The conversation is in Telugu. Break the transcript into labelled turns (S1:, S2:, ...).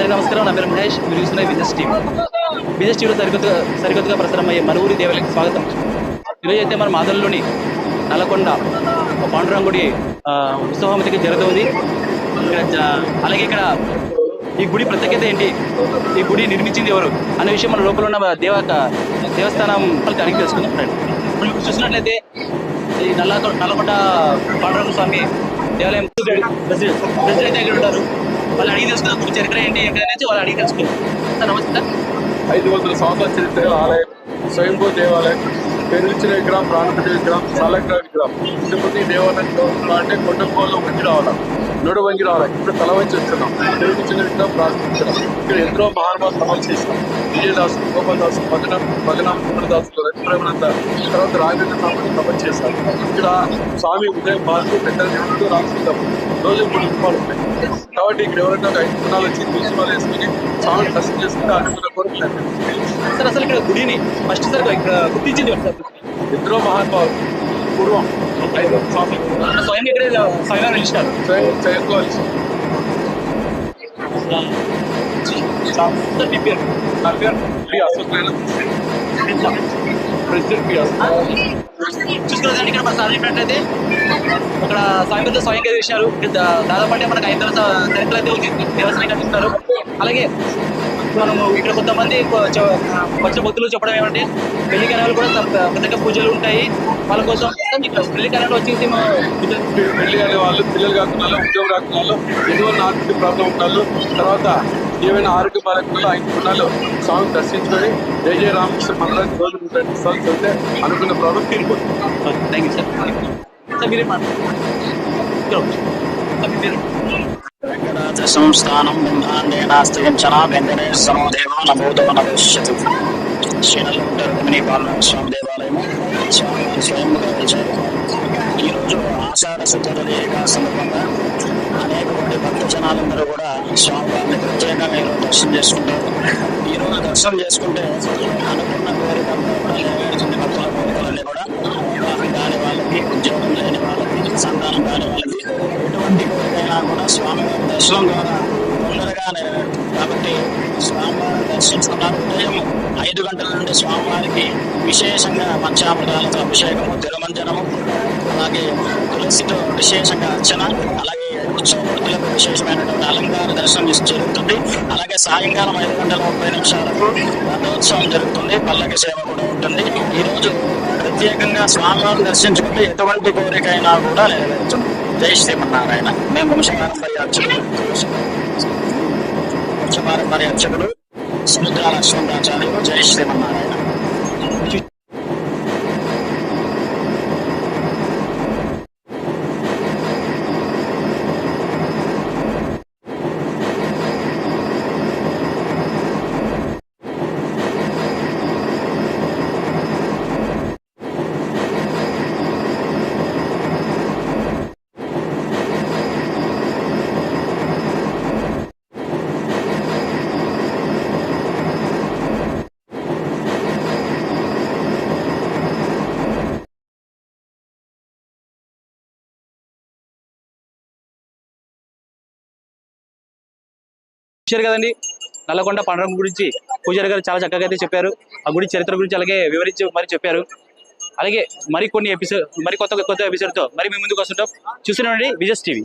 S1: అందరికీ నమస్కారం. నా పేరు మహేష్. మీరు చూస్తున్న బిజినెస్ టీమ్ బిజినెస్ టీంలో సరికొత్తగా సరికొత్తగా ప్రసారమయ్యే మన ఊరి దేవాలయకి స్వాగతం. ఈరోజు అయితే మన మాదల్లోని నల్లకొండ పాండురంగుడి ఉత్సవం ఉత్సవం జరుగుతుంది అలాగే ఇక్కడ ఈ గుడి ప్రత్యేకత ఏంటి? ఈ గుడి నిర్మించింది ఎవరు? అనే విషయం మన లోపల ఉన్న దేవ దేవస్థానం వాళ్ళకి అడిగి తెలుసుకుందాం ఫ్రెండ్ ఇప్పుడు చూసినట్లయితే ఈ నల్ల నల్లకొండ పాండురంగ స్వామి దేవాలయం ప్రెసిడెంట్ ప్రెసిడెంట్ అయితే ఇక్కడ ఉంటారు? వాళ్ళు అడిగి తెలుసుకుందాం గుడి చరిత్ర ఏంటి ఏంటి అనేది వాళ్ళు అడిగి తెలుసుకున్నాం సార్ నమస్తే
S2: ఐదు వందల సంవత్సరాల చరిత్ర ఆలయం స్వయంభూ దేవాలయం పెరుగుచిన విగ్రహం ప్రాణపతి విగ్రహం సాలగ్ర విగ్రహం. తిరుపతి దేవాలయం అంటే కొండకోళ్ళు వంగి రావాలా నడు వంగి రావాలి ఇప్పుడు తల వంచి వచ్చినాం. పెరుగుచిన విగ్రహం ప్రారంభించడం ఇక్కడ ఎంతో మహానుభావులు సమాలు చేసినాం. విజయదాసు గోపాలదాసు భజనం భజనం కుమరదాసు రవిప్రేమనంద తర్వాత రాజేంద్ర స్వామిని తపస్సు చేశారు. ఇక్కడ స్వామి ఉదయం మార్పు పెద్ద దేవుడితో రాసుకుంటాం రోజు మూడు రూపాయలు ఉంటాయి. కాబట్టి ఇక్కడ ఎవరైనా ఒక ఐదు గుణాలు వచ్చి తులసిమాలు వేసుకుని స్వామిని దర్శనం చేసుకుంటే అనుకున్న కోరికలు.
S1: సార్ అసలు ఇక్కడ గుడిని ఫస్ట్ సార్ ఇక్కడ గుర్తించింది సార్?
S2: ఎందరో మహానుభావులు పూర్వం ఐదు సంవత్సరాలు
S1: స్వయం ఇక్కడ స్వయంగా నిలిచినారు
S2: స్వయం చేసుకోవాల్సి
S1: సార్ మీ పేరు?
S2: నా పేరు అశోక్ ప్రెసిడెంట్
S1: చూసుకున్నదండి ఇక్కడ మన సార్ చెప్పినట్లయితే అక్కడ స్వామితో స్వయంగా చేసినారు దాదాపు అంటే మనకు ఐదు చరిత్ర అయితే ఉంది దేవస్థానం కట్టిస్తున్నారు అలాగే మనము ఇక్కడ కొంతమంది వచ్చిన భక్తులు చెప్పడం ఏమంటే పెళ్ళి కరాలు కూడా పెద్దగా పూజలు ఉంటాయి వాళ్ళ కోసం ఇక్కడ పెళ్ళి కరాలు వచ్చేసి మా
S2: పెళ్ళి కాని వాళ్ళు పిల్లలు కాకుండా ఉద్యోగం కాకుండా ఎటువంటి ఆర్థిక ప్రాబ్లం ఉండాలి తర్వాత ఏమైనా ఆరోగ్య బాలకులు ఆయన గుణాలు స్వామి దర్శించుకొని జయ జయ రామకృష్ణ మండలానికి రోజు నూట సార్లు చదివితే అనుకున్న ప్రాబ్లం తీరిపోతుంది
S1: థ్యాంక్ యూ సార్ సార్ మీరే మాట్లాడు సార్
S3: బ్రహ్మాండే నాస్తికించన దేవ రమణీ పాలన స్వామి దేవాలయము స్వయంగా ఈరోజు ఆషాఢ శుద్ధ సందర్భంగా అనేక జనాలందరూ కూడా స్వామివారిని ప్రత్యేకంగా మీరు దర్శనం చేసుకుంటారు మీరు దర్శనం చేసుకుంటే అనుకున్న కోరిక కూడా నెరవేరుతుంది భక్తుల కోరికలన్నీ కూడా వివాహం కాని వాళ్ళకి ఉద్యోగం లేని వాళ్ళకి సంతానం కాని వాళ్ళకి ఎటువంటి కోరికైనా కూడా స్వామివారి దర్శనం ద్వారా తొందరగా నెరవేరుతుంది. కాబట్టి స్వామివారిని దర్శించుకున్నారంటే ఐదు గంటల నుండి స్వామివారికి విశేషంగా పంచామృతాలతో అభిషేకము తిరుమంజనము అలాగే తులసితో విశేషంగా అర్చన అలాగే ఉత్సవమూర్తులకు విశేషమైనటువంటి అలంకార దర్శనం జరుగుతుంది. అలాగే సాయంకాలం ఐదు గంటల ముప్పై నిమిషాలకు రథోత్సవం జరుగుతుంది. పల్లకి సేవ కూడా ఉంటుంది. ఈ రోజు ప్రత్యేకంగా స్వామివారిని దర్శించుకుంటే ఎటువంటి కోరికైనా కూడా నెరవేరుతుంది జై శ్రీమన్నారాయణ. మేము వంశపారంపర్య అర్చకులు వంశపారంపర్య అర్చకులు సముద్ర లక్ష్మణాచార్యులు జై శ్రీమన్నారాయణ.
S1: చూశారు కదండి. నల్లకొండ పండుగ గురించి పూజారి గారు చాలా చక్కగా అయితే చెప్పారు. ఆ గుడి చరిత్ర గురించి అలాగే వివరించి మరి చెప్పారు. అలాగే మరి కొన్ని ఎపిసోడ్ మరి కొత్త కొత్త ఎపిసోడ్తో మరి మీ ముందుకు వస్తుంటాం. చూస్తున్నాండి విజయస్ టీవీ.